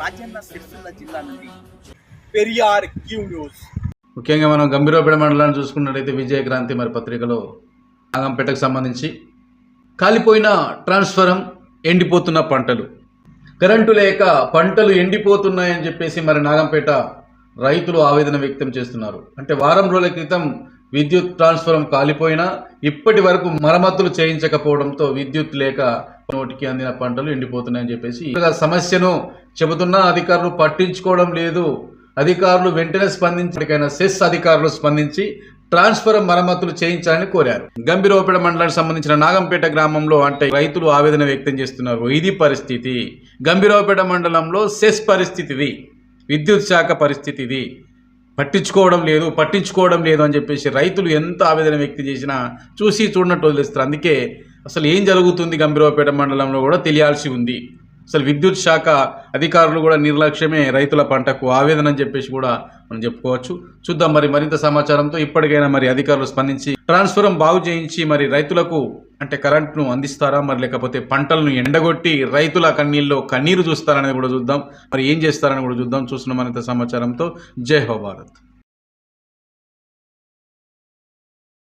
రాజన్న సిరిసిల్ల జిల్లా నుండి Periyar Q news. ముఖ్యంగా మనం గంభీరపేట మండలాన్ని చూసుకున్నట్టయితే విజయక్రాంతి మరి పత్రికలో నాగంపేటకు సంబంధించి కాలిపోయిన ట్రాన్స్ఫరం ఎండిపోతున్న పంటలు. కరెంటు లేక పంటలు ఎండిపోతున్నాయని చెప్పేసి మరి నాగంపేట రైతులు ఆవేదన వ్యక్తం చేస్తున్నారు. అంటే వారం రోజుల క్రితం విద్యుత్ ట్రాన్స్ఫరం కాలిపోయినా ఇప్పటి వరకు మరమ్మతులు చేయించకపోవడంతో విద్యుత్ లేక నోటికి అందిన పంటలు ఎండిపోతున్నాయని చెప్పేసి ఇలా సమస్యను చెబుతున్నా అధికారులు పట్టించుకోవడం లేదు. అధికారులు వెంటనే స్పందించడానికైనా సెస్ అధికారులు స్పందించి ట్రాన్స్ఫర్ మరమ్మతులు చేయించాలని కోరారు. గంభీరవపేట మండలానికి సంబంధించిన నాగంపేట గ్రామంలో అంటే రైతులు ఆవేదన వ్యక్తం చేస్తున్నారు. ఇది పరిస్థితి. గంభీరవపేట మండలంలో సెస్ పరిస్థితి ఇది విద్యుత్ శాఖ పరిస్థితి ఇది పట్టించుకోవడం లేదు పట్టించుకోవడం లేదు అని చెప్పేసి రైతులు ఎంత ఆవేదన వ్యక్తం చేసినా చూసి చూడనట్టు వదిలేస్తారు. అందుకే అసలు ఏం జరుగుతుంది గంభీరవపేట మండలంలో కూడా తెలియాల్సి ఉంది. అసలు విద్యుత్ శాఖ అధికారులు కూడా నిర్లక్ష్యమే రైతుల పంటకు ఆవేదన అని చెప్పేసి కూడా మనం చెప్పుకోవచ్చు. చూద్దాం మరి మరింత సమాచారంతో ఇప్పటికైనా మరి అధికారులు స్పందించి ట్రాన్స్ఫరం బాగు చేయించి మరి రైతులకు అంటే కరెంట్ను అందిస్తారా? మరి లేకపోతే పంటలను ఎండగొట్టి రైతుల కన్నీళ్ళు కన్నీరు చూస్తారనేది కూడా చూద్దాం. మరి ఏం చేస్తారని కూడా చూద్దాం. చూస్తున్న మరింత సమాచారంతో. జై హో భారత్.